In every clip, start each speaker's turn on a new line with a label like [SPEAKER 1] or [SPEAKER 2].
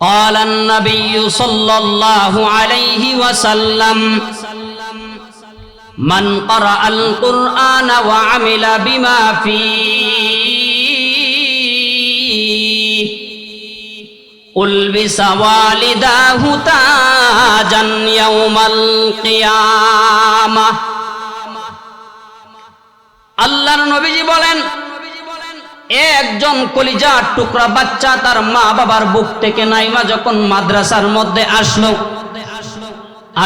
[SPEAKER 1] قال النبي صلى الله عليه وسلم من قرأ القرآن وعمل بما فيه ألبس والداه تاجا يوم القيامة আল্লাহর নবীজি বলেন একজন কলিজার টুকরা বাচ্চা তার মা বাবার বুক থেকে নাইমা যখন মাদ্রাসার মধ্যে আসলো,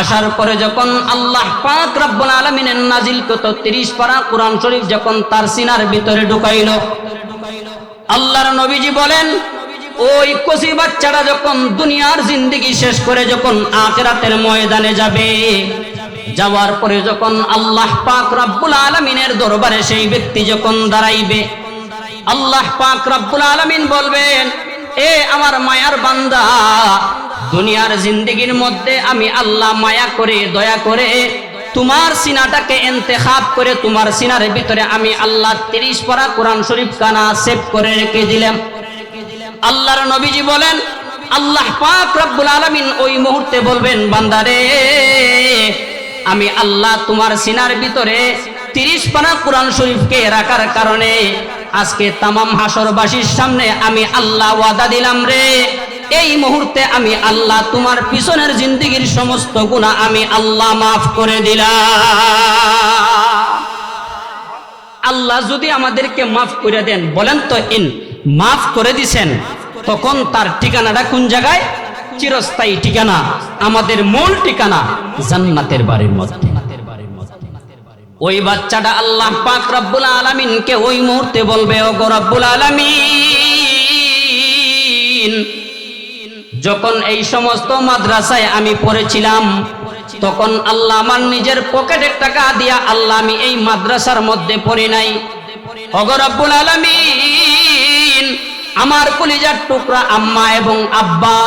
[SPEAKER 1] আসার পরে যখন আল্লাহ পাক রব্বুল আলামিনের নাজিল কত 30 পারা কোরআন শরীফ যখন তার সিনার ভিতরে ঢুকাইল, আল্লাহর নবীজি বলেন, ওই কচি বাচ্চাটা যখন দুনিয়ার জিন্দেগি শেষ করে যখন আখেরাতের ময়দানে যাবে, যাওয়ার পরে যখন আল্লাহ পাক রব্বুল আলামিনের দরবারে সেই ব্যক্তি যখন দাঁড়াইবে আল্লাহ পাক রব্বুল আলামিন বলবেন, এ আমার মায়ার বান্দা, দুনিয়ার জিন্দগির মধ্যে আমি আল্লাহ মায়া করে, দয়া করে তোমার সিনাটাকে এন্তেখাব করে, তোমার সিনার ভিতরে আমি আল্লাহ তিরিশ পারা কোরআন শরীফ কানা সেভ করে রেখে দিলাম। আল্লাহর নবীজি বলেন, আল্লাহ পাক রব্বুল আলামিন ওই মুহূর্তে বলবেন বান্দারে আমি আল্লাহ তোমার সিনার ভিতরে তিরিশ পানা কোরআন শরীফকে রাখার কারণে আজকে তামাম হাসরবাসীর সামনে আমি আল্লাহ ওয়াদা দিলাম রে। এই মুহূর্তে আমি আল্লাহ তোমার পিছনের জিন্দগির সমস্ত গুণা আমি আল্লাহ মাফ করে দিলাম। আল্লাহ যদি আমাদেরকে মাফ করে দেন, বলেন তো ইন, মাফ করে দিছেন, তখন তার ঠিকানাটা কোন জায়গায়? চিরস্থায়ী ঠিকানা, আমাদের মূল ঠিকানা জান্নাতের বাড়ির মধ্যে। ওই বাচ্চাটা আল্লাহ পাক রব্বুল আলামিনকে ওই মুহূর্তে বলবে ও রব্বুল আলামিন, যখন এই সমস্ত মাদ্রাসায় আমি পড়েছিলাম, তখন আল্লাহ আমার নিজের পকেটের টাকা দিয়া আল্লাহ আমি এই মাদ্রাসার মধ্যে পড়ি নাই। অগরব্বুল আলামিন, আমার কলিজার টুকরা আম্মা এবং আব্বা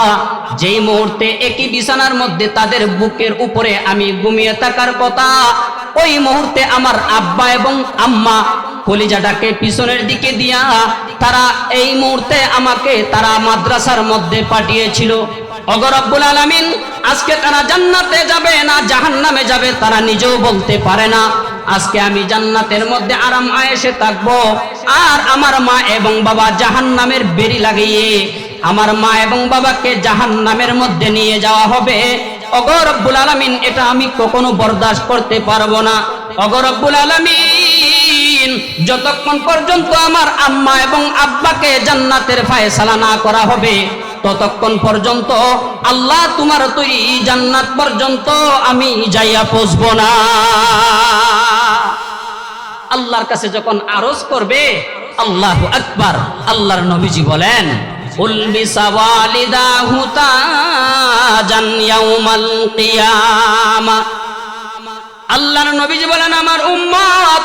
[SPEAKER 1] যেই মুহূর্তে একই বিছানার মধ্যে তাদের বুকের উপরে আমি ঘুমিয়ে থাকার কথা ওই মুহূর্তে আমার আব্বা এবং আম্মা কলিজাটাকে পিছনের দিকে দিয়া তারা এই মুহূর্তে আমাকে তারা মাদ্রাসার মধ্যে পাঠিয়েছিল। অগরব্বুল আলামিন, আজকে তারা জান্নাতে যাবে না জাহান্নামে যাবে তারা নিজেও বলতে পারে না। আজকে আমি জান্নাতের মধ্যে আরাম আয়েসে থাকব। আর আমার মা এবং বাবা জাহান্নামের বেরি লাগিয়ে আমার মা এবং বাবাকে জাহান্নামের মধ্যে নিয়ে যাওয়া হবে। অগরব্বুল আলামিন, এটা আমি কখনো বরদাস্ত করতে পারব না। অগরব্বুল আলামিন, যতক্ষণ পর্যন্ত আমার আম্মা এবং আব্বাকে জান্নাতের ফায়সালা না করা হবে, ততক্ষণ পর্যন্ত আল্লাহ তোমার তৈরি জান্নাত পর্যন্ত আমি যাইয়া পৌঁছব না। আল্লাহর কাছে যখন আরজ করবে, আল্লাহ আকবার, আল্লাহর নবীজি বলেন আল্লাহর নবীজি বলেন, আমার উম্মত,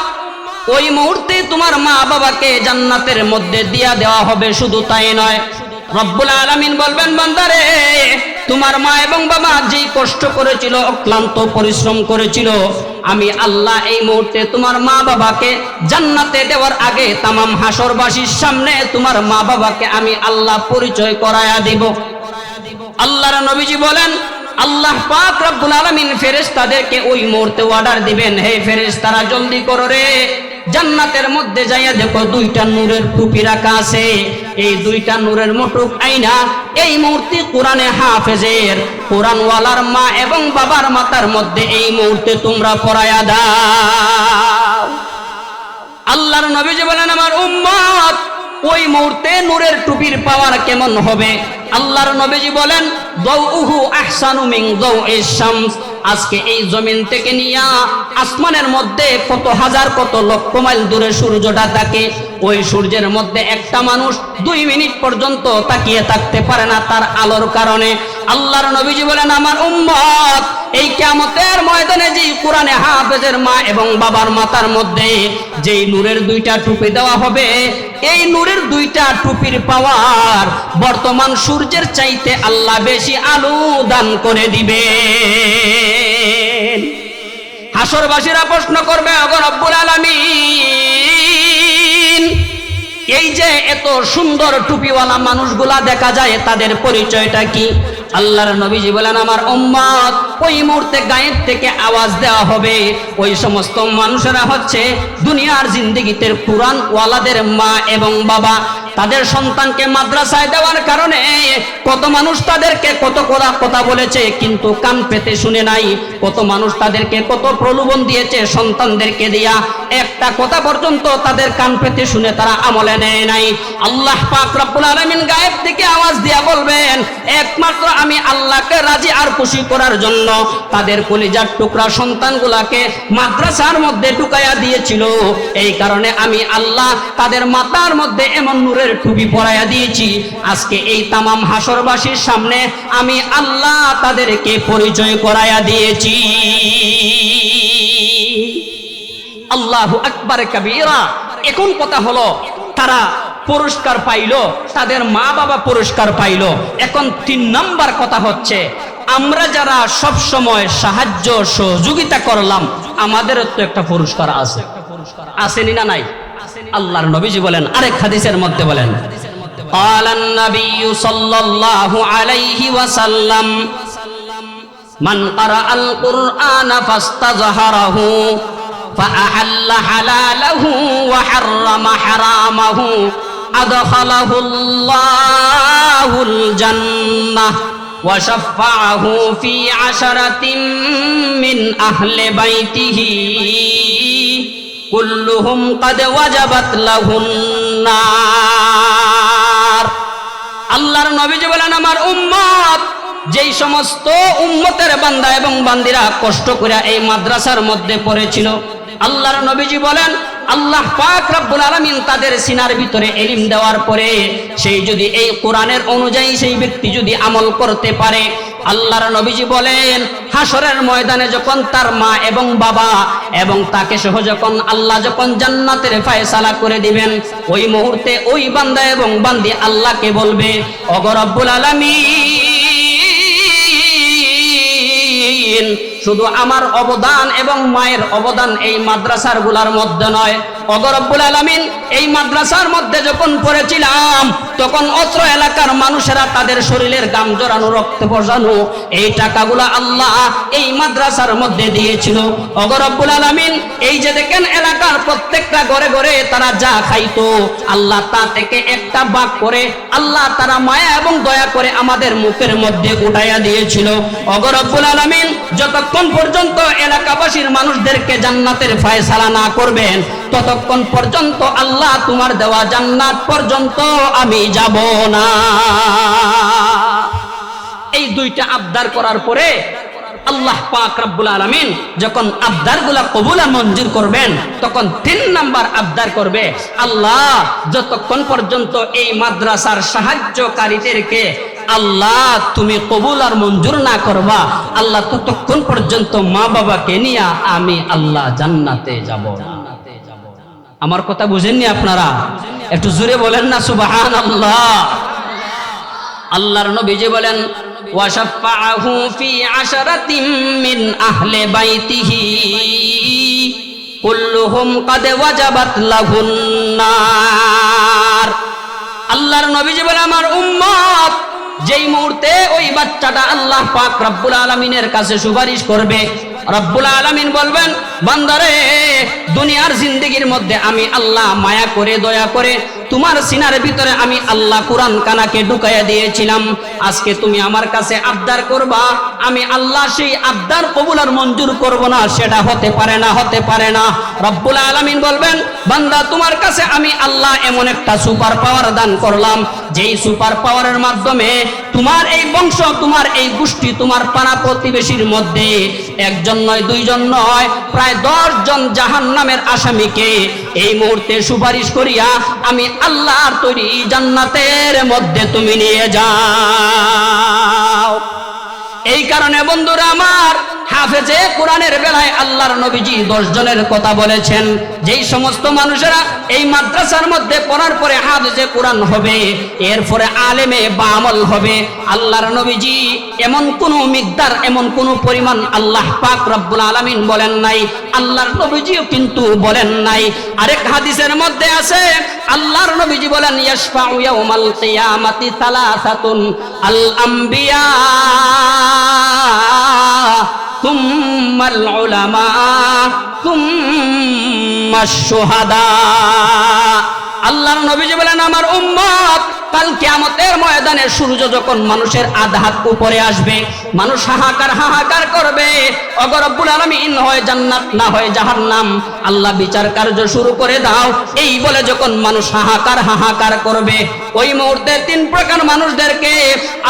[SPEAKER 1] ওই মুহূর্তে তোমার মা বাবাকে জান্নাতের মধ্যে দিয়া দেওয়া হবে, শুধু তাই নয়। রব্বুল আলামিন বলবেন, বান্দারে, তোমার মা এবং বাবা যে কষ্ট করেছিল, অক্লান্ত পরিশ্রম করেছিল, আমি আল্লাহ এই মুহূর্তে তোমার মা বাবাকে জান্নাতে দেওয়ার আগে তামাম হাসরবাসীর সামনে তোমার মা বাবাকে আমি আল্লাহ পরিচয় করায়া দিব। আল্লাহর নবীজি বলেন, আল্লাহ পাক রব্বুল আলামিন ফেরেশতাদেরকে ওই মুহূর্তে অর্ডার দিবেন, হে ফেরেশতারা, জলদি করো রে। জান্নাতের মধ্যে যাইয়া দেখো দুইটা নূরের টুপি রাখা আছে। এই দুইটা নূরের মুটুক আইনা এই মুহূর্তে কোরআনে হাফেজের কোরআনওয়ালার মা এবং বাবার মাতার মধ্যে এই মুহূর্তে তোমরা পড়ায়া দাও। আল্লাহর নবীজি বলেন, আমার উম্মত, ওই মুহূর্তে নূরের টুপির পাওয়ার কেমন হবে? আল্লাহর নবীজি বলেন দৌ উহু আহসানু মিন দাউইশ শামস। আজকে এই জমিন থেকে নিয়া আসমানের মধ্যে কত হাজার, কত লক্ষ মাইল দূরে সূর্যটা থাকে, ওই সূর্যের মধ্যে একটা মানুষ দুই মিনিট পর্যন্ত তাকিয়ে থাকতে পারে না তার আলোর কারণে। আল্লাহর নবীজি বলেন, আমার উম্মত, এই কিয়ামতের ময়দানে যেই কোরআনে হাফেজের মা এবং বাবার মাতার মধ্যে যেই নূরের দুইটা টুপি দেওয়া হবে, এই নূরের দুইটা টুপির পাওয়ার বর্তমান সূর্যের চাইতে আল্লাহ বেশি আলো দান করে দিবে হাসরবাসীরা প্রশ্ন করবে অগর রব্বুল আলামিন, এই যে এত সুন্দর টুপিওয়ালা মানুষগুলা দেখা যায়, তাদের পরিচয়টা কি? আল্লাহর নবীজি বলেন, আমার উম্মত, ওই মুহূর্তে গায়ের থেকে আওয়াজ দেওয়া হবে। ওই সমস্ত মানুষেরা হচ্ছে দুনিয়ার জিন্দিগিতে কোরআন ওয়ালাদের মা এবং বাবা। তাদের সন্তানকে মাদ্রাসায় দেওয়ার কারণে কত মানুষ তাদেরকে কত কথা বলেছে, কিন্তু কান পেতে শুনে নাই। কত মানুষ তাদেরকে কত প্রলোভন দিয়েছে সন্তানদেরকে দিয়া। একটা কথা পর্যন্ত তাদের কান পেতে শুনে তারা আমলে নেয় নাই। আল্লাহ পাক রব্বুল আলামিন গায়েব থেকে আওয়াজ দিয়া বলবেন, একমাত্র আমি আল্লাহকে রাজি আর খুশি করার জন্য তাদের কলিজার টুকরা সন্তানগুলাকে মাদ্রাসার মধ্যে ঢুকাইয়া দিয়েছিল। এই কারণে আমি আল্লাহ তাদের মাতার মধ্যে এমন নূরের টুপি পরাইয়া দিয়েছি। আজকে এই তামাম হাসরবাসীর সামনে আমি আল্লাহ তাদেরকে পরিচয় করাইয়া দিয়েছি। আল্লাহু আকবার কবিরা। এখন কথা হলো, তারা পুরস্কার পাইলো, তাদের মা বাবা পুরস্কার পাইলো। এখন তিন নাম্বার কথা হচ্ছে, আমরা যারা সব সময় সাহায্য সহযোগিতা করলাম, আমাদেরও তো একটা পুরস্কার আছে। আসেনি না নাই? আল্লাহর নবীজি বলেন আরেক হাদিসের মধ্যে বলেন قال النبي صلى الله عليه وسلم من قرأ القرآن فاستظهره فأحل حلاله وحرم حرامه أدخله الله الجنة وشفعه في عشرة من أهل بيته কুল্লুহুম কাদ ওয়াজাবাত লাহুন্নার আল্লাহর নবীজি বলেন, আমার উম্মত, যেই সমস্ত উম্মতের বান্দা এবং বান্দিরা কষ্ট করে এই মাদ্রাসার মধ্যে পড়েছিল আল্লাহর নবীজি বলেন, আল্লাহ পাক রব্বুল আলামিন তাদের সিনার ভিতরে এলিম দেওয়ার পরে সেই যদি এই কোরআনের অনুযায়ী সেই ব্যক্তি যদি আমল করতে পারে, আল্লাহর নবীজি বলেন হাসরের ময়দানে যখন তার মা এবং বাবা এবং তাকে সহ যখন আল্লাহ যখন জান্নাতের ফায়সালা করে দিবেন, ওই মুহূর্তে ওই বান্দা এবং বান্দি আল্লাহকে বলবে অগরব্বুল আলামিন শুধু আমার অবদান এবং মায়ের অবদান এই মাদ্রাসারগুলার মধ্যে নয়। অগরব্বুল আলামিন এই মাদ্রাসার মধ্যে যখন পড়েছিলাম, তখন অত্র এলাকার মানুষেরা তাদের শরীরের গাম জড়ানো, রক্ত পর্যানো এই টাকাগুলা আল্লাহ এই মাদ্রাসার মধ্যে দিয়েছিল। অগরব্বুল আলামিন, এই যে দেখেন এলাকার প্রত্যেকটা ঘরে ঘরে তারা যা খাইতো, আল্লাহ তা থেকে একটা বাক করে আল্লাহ তারা মায়া এবং দয়া করে আমাদের মুখের মধ্যে উঠাইয়া দিয়েছিল। অগরব্বুল আলামিন, যতক্ষণ পর্যন্ত এলাকাবাসীর মানুষদেরকে জান্নাতের ফায়সালা না করবেন, ততক্ষণ পর্যন্ত আল্লাহ তোমার দেওয়া জান্নাত পর্যন্ত আমি যাব না। এই দুইটা আবদার করার পরে আল্লাহ পাক রব্বুল আলামিন যখন আবদারগুলা কবুল আর মঞ্জুর করবেন, তখন তিন নাম্বার আবদার করবে, আল্লাহ যতক্ষণ পর্যন্ত এই মাদ্রাসার সাহায্যকারীদেরকে আল্লাহ তুমি কবুল আর মঞ্জুর না করবা, আল্লাহ ততক্ষণ পর্যন্ত মা বাবাকে নিয়ে আমি আল্লাহ জান্নাতে যাব না। আমার কথা বুঝেননি আপনারা? একটু জোরে বলেন না সুবাহান আল্লাহ আল্লাহর নবী যে বলেন ফি বাইতিহি আল্লাহর নবীজি বলে আমার উম্মত, যেই মুহূর্তে ওই বাচ্চাটা আল্লাহ পাক রব্বুল আলামিনের কাছে সুপারিশ করবে, রব্বুল আলামিন বলবেন, বান্দারে দুনিয়ার জিন্দগির মধ্যে আমি আল্লাহ মায়া করে, দয়া করে, তোমার সিনার ভিতরে আমি আল্লাহ কোরআন কানাকে ঢুকাইয়া দিয়েছিলাম। আজকে তুমি আমার কাছে আবদার করবা, আমি আল্লাহ সেই আবদার কবুল আর মঞ্জুর করব না, সেটা হতে পারে না, হতে পারে না। রব্বুল আলামিন বলবেন, বান্দা, তোমার কাছে আমি আল্লাহ এমন একটা সুপার পাওয়ার দান করলাম। যেই সুপার পাওয়ারের মাধ্যমে তোমার এই বংশ, তোমার এই গোষ্ঠী, তোমার পাড়া প্রতিবেশীর মধ্যে একজন নয়, দুইজন নয়, প্রায় দশ জন জাহান নামের আসামিকে এই মুহূর্তে সুপারিশ করিয়া আমি আল্লাহর তৈরি জান্নাতের মধ্যে তুমি নিয়ে যাও। এই কারণে বন্ধুরা আমার হাফেজে কোরআনের বেলায় আল্লাহর নবীজি দশ জনের কথা বলেছেন। যেই সমস্ত মানুষেরা এই মাদ্রাসার মধ্যে পড়ার পরে হাফেজে কোরআন হবে, এরপরে আলেমে বামল হবে, আল্লাহর নবীজি এমন কোন মিকদার, এমন কোন পরিমাণ আল্লাহ পাক রব্বুল আলামিন বলেন নাই, আল্লাহর নবীজিও কিন্তু বলেন নাই। আরেক হাদিসের মধ্যে আছে, আল্লাহর নবীজি বলেন, ইয়াশফাউ ইয়াউমাল কিয়ামাতি সালাসাতুন আল আম্বিয়া। ثم العلماء ثم الشهداء আল্লাহর নবীজি বলেন আমার উম্মত কাল কিয়ামতের ময়দানে সূর্য যখন মানুষের আধাত উপরে আসবে, মানুষ হাহাকার হাহাকার করবে। অগরব্বুল আলামিন, হয় জান্নাত না হয় জাহান্নাম, আল্লাহ বিচার কার্য শুরু করে দাও। এই বলে যখন মানুষ হাহাকার হাহাকার করবে, ওই মুহূর্তে তিন প্রকার মানুষদেরকে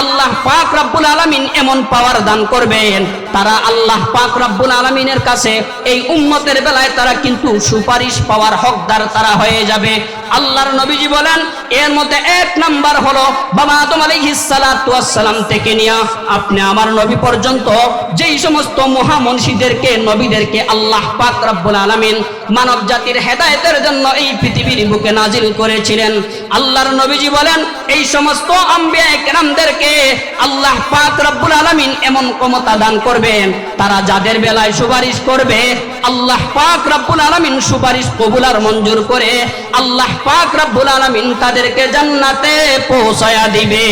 [SPEAKER 1] আল্লাহ পাক রব্বুল আলামিন এমন পাওয়ার দান করবেন। তারা আল্লাহ পাক রব্বুল আলামিনের কাছে, এই উম্মতের বেলায় তারা কিন্তু সুপারিশ পাওয়ার হকদার তারা হয়ে যাবে। আল্লাহর নবীজি বলেন, এর মধ্যে এক নাম্বার হলো, বাবা আদম আলাইহিস সালাতু ওয়াসসালাম থেকে নিয়ে আপনি আমার নবী পর্যন্ত যেই সমস্ত মহামনীষীদেরকে নবীদেরকে আল্লাহ পাক রব্বুল আলামিন মানব জাতির হেদায়েতের জন্য এই পৃথিবীর বুকে নাজিল করেছিলেন। আল্লাহর নবীজি বলেন, এই সমস্ত আম্বিয়া কেরামদেরকে আল্লাহ পাক রব্বুল আলামিন এমন ক্ষমতা দান করবেন, তারা যাদের বেলায় সুপারিশ করবে, আল্লাহ পাক রব্বুল আলামিন সুপারিশ কবুল আর মঞ্জুর করে আল্লাহ পাক রব্বুল আলামিন তাদেরকে জান্নাতে পৌঁছায়া দিবে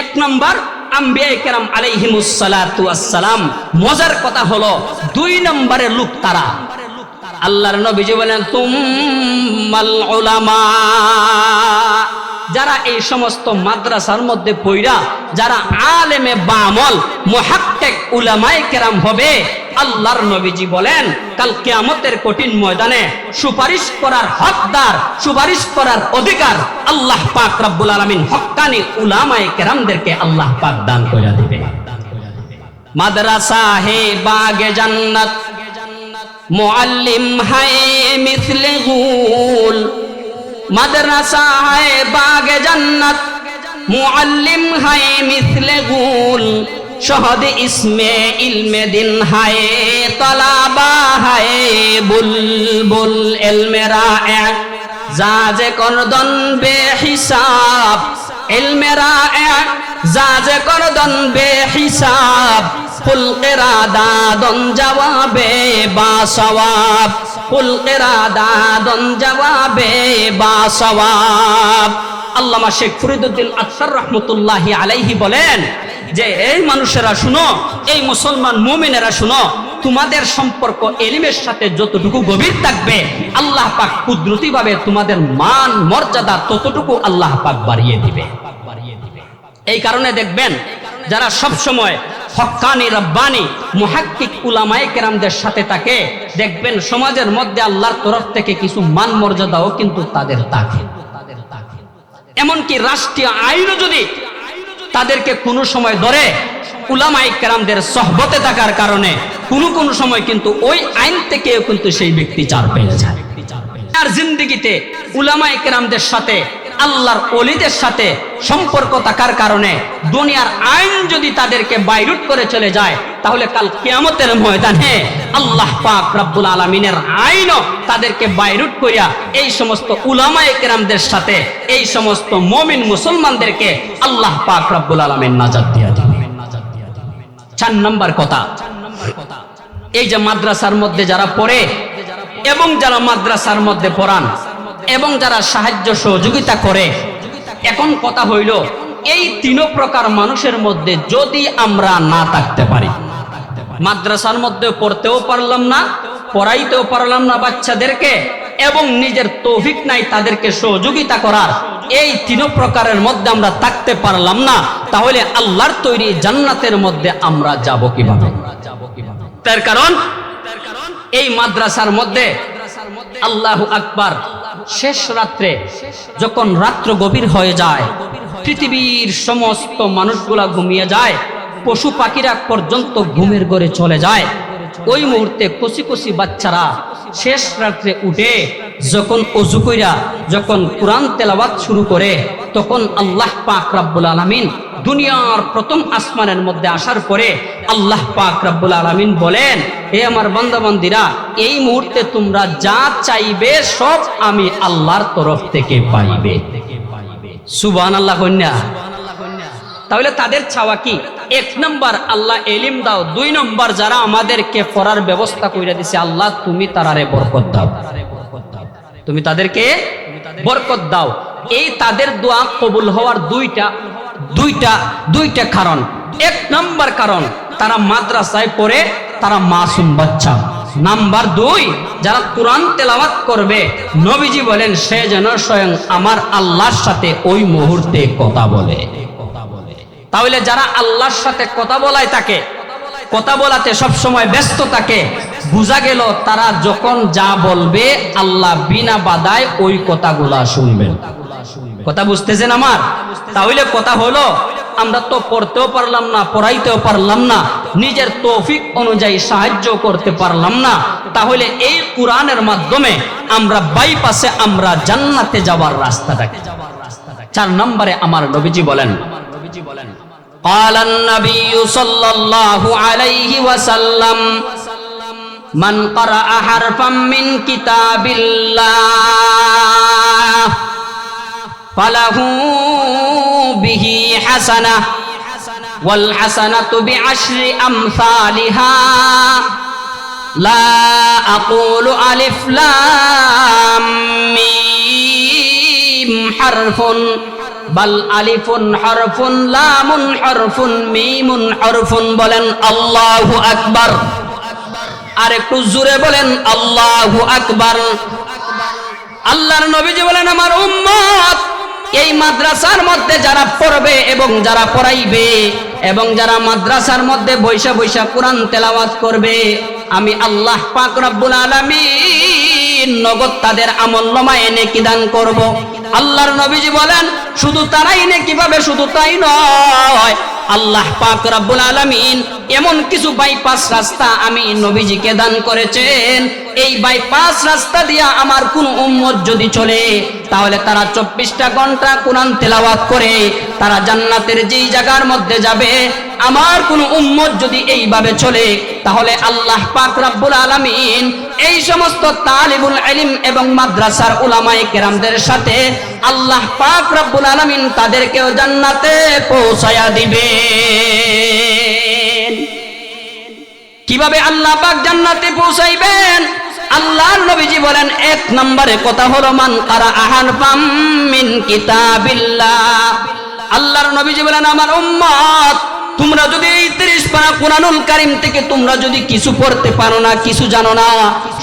[SPEAKER 1] এক নম্বর আম্বিয়া কেরাম আলাইহিমুস সালাতু আসসালাম মজার কথা হলো দুই তারা। আল্লাহর নবীজি বলেন যারা এই সমস্ত মাদ্রাসার মধ্যে পইরা যারা আলেমে বামল, মুহাক্কিক উলামায়ে কেরাম হবে আল্লাহর নবীজি বলেন, কাল কিয়ামতের কঠিন ময়দানে সুপারিশ করার হকদার, সুপারিশ করার অধিকার আল্লাহ পাক রব্বুল আলামিন হক্কানি উলামায়ে কেরামদেরকে আল্লাহ পাক দান করে দিবে। মাদ্রাসা হে বাগে জান্নাত, মুআল্লিম হায় মিথলে গুল। মাদ্রাসা হায় বাগে জান্নাত, মুআল্লিম হায় মিথলে গুল। শহদ ইসমে ইলমে দিন হায়, তলাবা হায়, বুলবুল এলমেরা এক। জাজে করদন বে হিসাব এলমেরা এক। জাজে করদন বে হিসাব ফুল দাদন জবাবে বা সওয়াব। ফুল দাদন জবাবে বা সওয়াব। আল্লামা শেখ ফরিদুদ্দিন আখতার রহমতুল্লাহি আলাইহি বলেন যে এই মানুষেরা শুনো, এই মুসলমান মুমিনেরা শুনো, তোমাদের সম্পর্ক এলিমের সাথে যতটুকু গভীর থাকবে, আল্লাহ পাক কুদরতি ভাবে তোমাদের মান, মর্যাদা ততটুকু আল্লাহ পাক বাড়িয়ে দিবে। এই কারণে দেখবেন, যারা সব সময় হক্কানি, রব্বানি, মুহাক্কিক উলামায়ে কেরামদের সাথে থাকে, দেখবেন সমাজের মধ্যে আল্লাহর তরফ থেকে কিছু মান, মর্যাদাও কিন্তু তাদের থাকে। এমনকি রাষ্ট্রীয় আইনও যদি তাদেরকে কোনো সময় ধরে উলামাই কেরামদের সহবতে থাকার কারণে কোনো কোন সময় কিন্তু ওই আইন থেকেও কিন্তু সেই ব্যক্তি চার পেয়ে যায়। আর জিন্দিগিতে উলামাই কেরামদের সাথে আল্লাহর অলিদের সাথে সম্পর্ক থাকার কারণে দুনিয়ার আইন যদি তাদেরকে বাইরুট করে চলে যায়, তাহলে কাল কিয়ামতের ময়দানে আল্লাহ পাক রব্বুল আলমিনের আইনও তাদেরকে বাইরুট করিয়া এই সমস্ত উলামায়ে কেরামদের সাথে, এই সমস্ত মমিন মুসলমানদেরকে আল্লাহ পাক রব্বুল আলমিন নাজাদ দিয়া দিবে। চার নম্বর কথা, এই যে মাদ্রাসার মধ্যে যারা পড়ে এবং যারা মাদ্রাসার মধ্যে পড়ান এবং যারা সাহায্য সহযোগিতা করে, এখন কথা হইল, এই তিন প্রকার মানুষের মধ্যে যদি আমরা না থাকতে পারি, মাদ্রাসার মধ্যে পড়তেও পারলাম না, পড়াইতেও পারলাম না বাচ্চাদেরকে, এবং নিজের তৌফিক নাই তাদেরকে সহযোগিতা করার, এই তিন প্রকারের মধ্যে আমরা থাকতে পারলাম না, তাহলে আল্লাহর তৈরি জান্নাতের মধ্যে আমরা যাব কীভাবে? তার কারণ, এই মাদ্রাসার মধ্যে আল্লাহ আকবার শেষ রাত্রে যখন রাত্র গভীর হয়ে যায়, পৃথিবীর সমস্ত মানুষগুলা ঘুমিয়ে যায়, পশু পাখিরা পর্যন্ত ঘুমের ঘরে চলে যায়। ওই মুহূর্তে কচি কচি বাচ্চারা শেষ রাত্রে উঠে যখন অজু কইরা যখন কোরআন তেলাওয়াত শুরু করে, তখন আল্লাহ পাক রাব্বুল আলামিন দুনিয়ার প্রথম আসমানের মধ্যে আসার পরে আল্লাহ পাক রাব্বুল আলামিন বলেন, হে আমার বান্দাবান্দিরা, এই মুহূর্তে তোমরা যা চাইবে সব আমি আল্লাহর তরফ থেকে পাইবে। সুবহান আল্লাহ কন্যা তাহলে তাদের চাওয়া কি? এক নম্বর আল্লাহ এলিম দাও, দুই নম্বর যারা আমাদেরকে পড়ার ব্যবস্থা করে দিছে, আল্লাহ তুমি তারারে বরকত দাও। তুমি তাদেরকে বরকত দাও। এই তাদের দোয়া কবুল হওয়ার দুইটা দুইটা দুইটা কারণ। এক নম্বর কারণ, তারা মাদ্রাসায় পড়ে তারা মাসুম বাচ্চা। নাম্বার দুই, যারা কোরআন তেলাওয়াত করবে, নবীজি বলেন, সে যেন স্বয়ং আমার আল্লাহর সাথে ওই মুহূর্তে কথা বলে। তাহলে যারা আল্লাহর সাথে কথা বলায় তাকে কথা বলাতে সব সময় ব্যস্ত থাকে, বোঝা গেল তারা যখন যা বলবে আল্লাহ বিনা বাদায় ওই কথাগুলা শুনবেন। কথা বুঝতেছেন আমার? তাহলে কথা হলো, আমরা তো পড়তেও পারলাম না, পড়াইতেও পারলাম না, নিজের তৌফিক অনুযায়ী সাহায্য করতে পারলাম না, তাহলে এই কোরআনের মাধ্যমে আমরা বাইপাসে আমরা জান্নাতে যাওয়ার রাস্তাটাকে চার নম্বরে আমার নবীজি বলেন নবীজি বলেন قال النبي صلى الله عليه وسلم من قرأ حرفا من كتاب الله فله به حسنة والحسنة بعشر أمثالها لا أقول ألف لام ميم حرف বাল আলিফুন হরফুন, লামুন হরফুন, মিমুন হরফুন বলেন আল্লাহু আকবার। আর একটু জোরে বলেন আল্লাহু আকবার। আল্লাহর নবীজি বলেন, আমার উম্মত, এই মাদ্রাসার মধ্যে যারা পড়বে এবং যারা পড়াইবে এবং যারা মাদ্রাসার মধ্যে বৈশা বৈশা কোরআন তেলাওয়াত করবে, আমি আল্লাহ পাক রব্বুল আলামিন নগদ তাদের আমল নামায় নেকি দান করব। আল্লাহর নবীজি বলেন, শুধু তারাই নেকি পাবে শুধু তাই নয়? আল্লাহ পাক রব্বুল আলামিন এমন কিছু বাইপাস রাস্তা আমি নবীজিকে দান করেছেন। এই বাইপাস রাস্তা দিয়া আমার কোন উম্মত যদি চলে, তাহলে তারা চব্বিশটা ঘণ্টা কোরআন তেলাওয়াত করে, তারা জান্নাতের যেই জায়গার মধ্যে যাবে, আমার কোন উম্মত যদি এইভাবে চলে, তাহলে আল্লাহ পাক রব্বুল আলামিন এই সমস্ত তালিবুল ইলম এবং মাদ্রাসার উলামায়ে কেরামদের সাথে আল্লাহ পাক রব্বুল আলামিন তাদেরকেও জান্নাতে পৌঁছায়া দিবেন। কীভাবে আল্লাহ পাক জান্নাতে পৌঁছাইবেন? আল্লাহর নবীজি বলেন, এক নম্বরে কথা হলো, মান কারা আহান পাম মিন কিতাবিল্লাহ। আল্লাহর নবীজি বলেন, আমার উম্মত তোমরা যদি এই তিরিশ পারা কোরআনুল কারিম থেকে তোমরা যদি কিছু পড়তে পারো না, কিছু জানো না,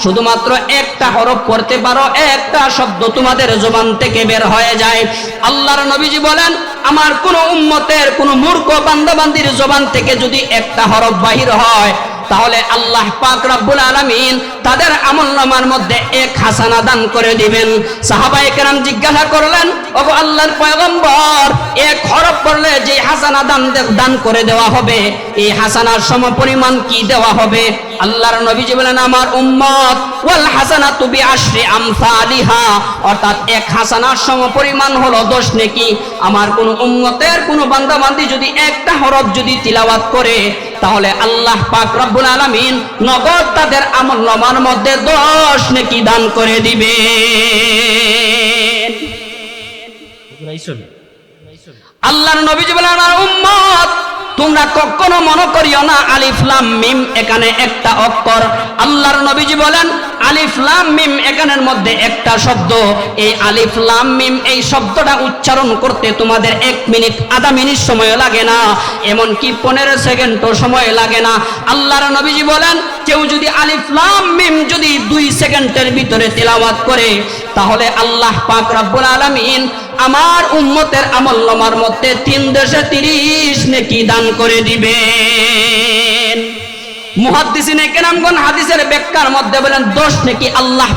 [SPEAKER 1] শুধুমাত্র একটা হরফ পড়তে পারো, একটা শব্দ তোমাদের জবান থেকে বের হয়ে যায়। আল্লাহর নবীজি বলেন, আমার কোন উম্মতের, কোন মূর্খ বান্দাবান্দির জবান থেকে যদি একটা হরফ বাহির হয়, তাহলে আল্লাহ পাক রব্বুল আলামিন তাদের আমলনামার মধ্যে এক হাসানা দান করে দিবেন। সাহাবায়ে কেরাম জিজ্ঞাসা করলেন, ওগো আল্লাহর পয়গম্বর, এক হরফ পড়লে যে হাসানা দান দান করে দেওয়া হবে, এই হাসানার সম পরিমাণ কি দেওয়া হবে? আল্লাহর নবীজি বলেন, আমার উম্মত, ওয়াল হাসানা হাসানাতু বিআশরি আমসালিহা। অর্থাৎ এক হাসানার সম পরিমাণ হলো 10 নেকি। আমার কোন উম্মতের কোন বান্দা বান্দি যদি একটা হরফ যদি তিলাওয়াত করে, তাহলে আল্লাহ পাক রব্বুল আলামিন নগদ তাদের আমল নামার মধ্যে 10 নেকি দান করে দিবে। আল্লাহর নবীজি বলেন আমার উম্মত তোমরা কখনো মনে করিও না আলিফলাম মিম, এখানে একটা অক্ষর। আল্লাহর নবীজি বলেন আলিফলাম মিম, এখানের মধ্যে একটা শব্দ। এই আলিফলাম মিম, এই শব্দটা উচ্চারণ করতে তোমাদের এক মিনিট, আধা মিনিট সময় লাগে না। এমন কি পনেরো সেকেন্ডও সময় লাগে না। আল্লাহর নবীজি বলেন, কেউ যদি আলিফলাম মিম যদি দুই সেকেন্ডের ভিতরে তেলাওয়াত করে, তাহলে আল্লাহ পাক রব্বুল আলামিন আমার উম্মতের আমল নামার মধ্যে তিন দেশে তিরিশ নেকি দান করে মধ্যে বলেন আল্লাহ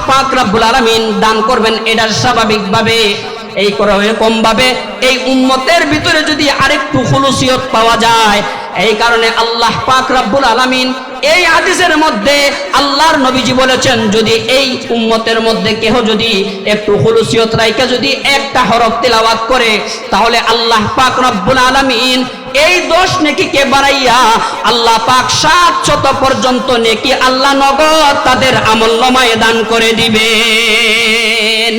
[SPEAKER 1] আলামিন দান এই ভাবে এই ভিতরে যদি আরেকটু খুলুসিয়ত পাওয়া যায়, এই কারণে আল্লাহ পাক রব্বুল আলামিন এই হাদিসের মধ্যে আল্লাহর নবীজি বলেছেন, যদি এই উম্মতের মধ্যে কেহ যদি একটু হুলুসিয়ত রাইকা যদি একটা হরফ তেলাওয়াত করে, তাহলে আল্লাহ পাক রব্বুল আলামিন এই দোষ নেকিকে বাড়াইয়া আল্লাহ পাক সাত শত পর্যন্ত নেকি আল্লাহ নগদ তাদের আমল্যময় দান করে দিবেন।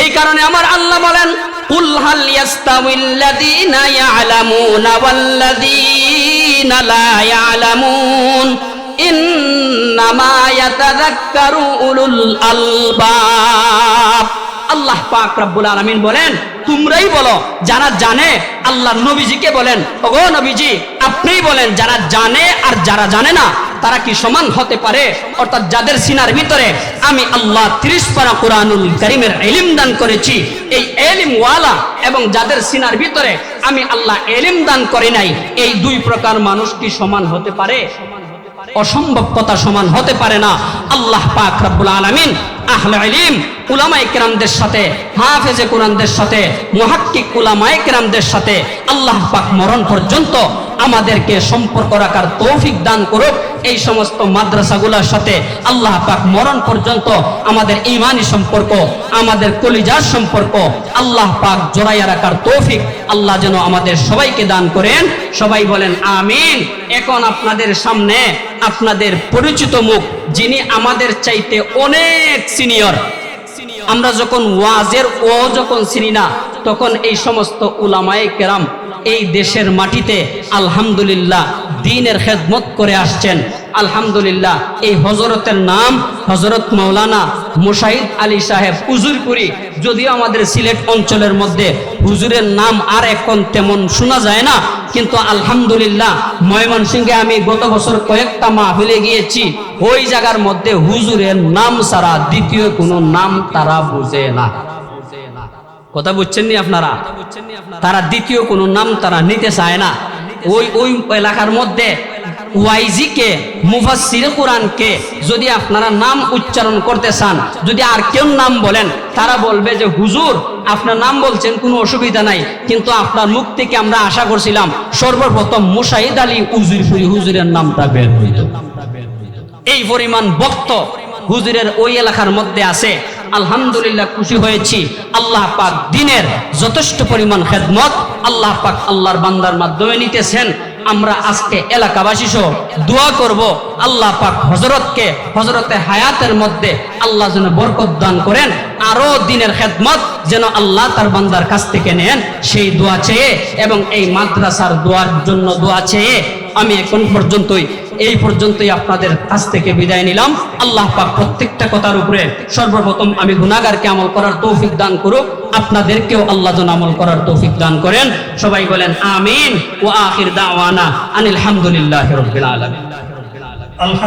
[SPEAKER 1] এই কারণে আমার আল্লাহ বলেন, কুল হাল ইয়াস্তাউিল্লাযীনা ইয়ালামুনা ওয়াল্লাযীনা আল্লাহ পাক রব্বুল আলমিন বলেন, তোমরাই বলো, যারা জানে আল্লাহ নবীজিকে বলেন, ওগো নবীজি, আপনিই বলেন, যারা জানে আর যারা জানে না তারা কি সমান হতে পারে? অর্থাৎ যাদের সিনার ভিতরে আমি আল্লাহ ত্রিশ পারা কোরআনুল করিমের এলিম দান করেছি, এই এলিম ওয়ালা এবং যাদের সিনার ভিতরে আমি আল্লাহ এলিম দান করি নাই, এই দুই প্রকার মানুষ কি সমান হতে পারে? অসম্ভব কথা সমান হতে পারে না। আল্লাহ পাক রব্বুল আলামিন আহলে ইলম, উলামায়ে কেরামদের সাথে, হাফেজে কোরআনদের সাথে, মুহাক্কিক উলামায়ে কেরামদের সাথে আল্লাহ পাক মরণ পর্যন্ত আমাদেরকে সম্পর্ক রাখার তৌফিক দান করুক। এই সমস্ত মাদ্রাসাগুলোর সাথে আল্লাহ পাক মরণ পর্যন্ত আমাদের ইমানি সম্পর্ক, আমাদের কলিজার সম্পর্ক আল্লাহ পাক জোড়াইয়া রাখার তৌফিক আল্লাহ যেন আমাদের সবাইকে দান করেন। সবাই বলেন, আমিন। এখন আপনাদের সামনে আপনাদের পরিচিত মুখ, যিনি আমাদের চাইতে অনেক সিনিয়র। আমরা যখন ওয়াজের ও যখন চিনি না, তখন এই সমস্ত উলামায়ে কেরাম এই দেশের মাটিতে আলহামদুলিল্লাহ দিনের খেদমত করে আসছেন। আলহামদুলিল্লাহ এই হজরতের নাম হজরত মৌলানা মুশাহিদ আলী সাহেব উজুরপুরি যদিও আমাদের সিলেট অঞ্চলের মধ্যে হুজুরের নাম আর এখন তেমন শোনা যায় না, কিন্তু আলহামদুলিল্লাহ ময়মনসিংহে আমি গত বছর কয়েকটা মাহফিলে গিয়েছি। ওই জায়গার মধ্যে হুজুরের নাম ছাড়া দ্বিতীয় কোনো নাম তারা বুঝে না। কথা বুঝছেন নি আপনারা? তারা দ্বিতীয় কোনো নাম তারা নিতে চায় না। ওই ওই এলাকার মধ্যে ওয়াইজি কে, মুফাসসির কোরআনকে যদি আপনারা নাম উচ্চারণ করতে চান, যদি আর কেউ নাম বলেন, তারা বলবে যে, হুজুর, আপনার নাম বলছেন, কোনো অসুবিধা নাই। কিন্তু আপনার মুখ থেকে আমরা আশা করছিলাম, সর্বপ্রথম মুশাহিদ আলী উজুরপুরি হুজুরের নামটা বের হইত এই পরিমাণ বক্ত হুজুরের ওই এলাকার মধ্যে আছে। আলহামদুলিল্লাহ খুশি হয়েছি। আল্লাহ পাক দিনের যথেষ্ট পরিমাণ খেদমত আল্লাহ পাক আল্লাহর বান্দার মাধ্যমে নিতেছেন। আমরা আজকে এলাকাবাসী সহ দোয়া করব আল্লাহ পাক হজরতকে হজরতে হায়াতের মধ্যে আল্লাহ যেন বরকত দান করেন। আরও দিনের খেদমত যেন আল্লাহ তার বান্দার কাছ থেকে নেন। সেই দোয়া চেয়ে এবং এই মাদ্রাসার দোয়ার জন্য দোয়া চেয়ে আমি এখন পর্যন্তই, এই পর্যন্তই আপনাদের কাছ থেকে বিদায় নিলাম। আল্লাহ পাক প্রত্যেকটা কথার উপরে সর্বপ্রথম আমি গুনাহগারকে আমল করার তৌফিক দান করুক। আপনাদেরকেও আল্লাহ যেন আমল করার তৌফিক দান করেন। সবাই বলেন আমিন। ও আখির দাওয়ানা আনিল হামদুলিল্লাহি আলামিন।
[SPEAKER 2] আলহামদুলিল্লাহ।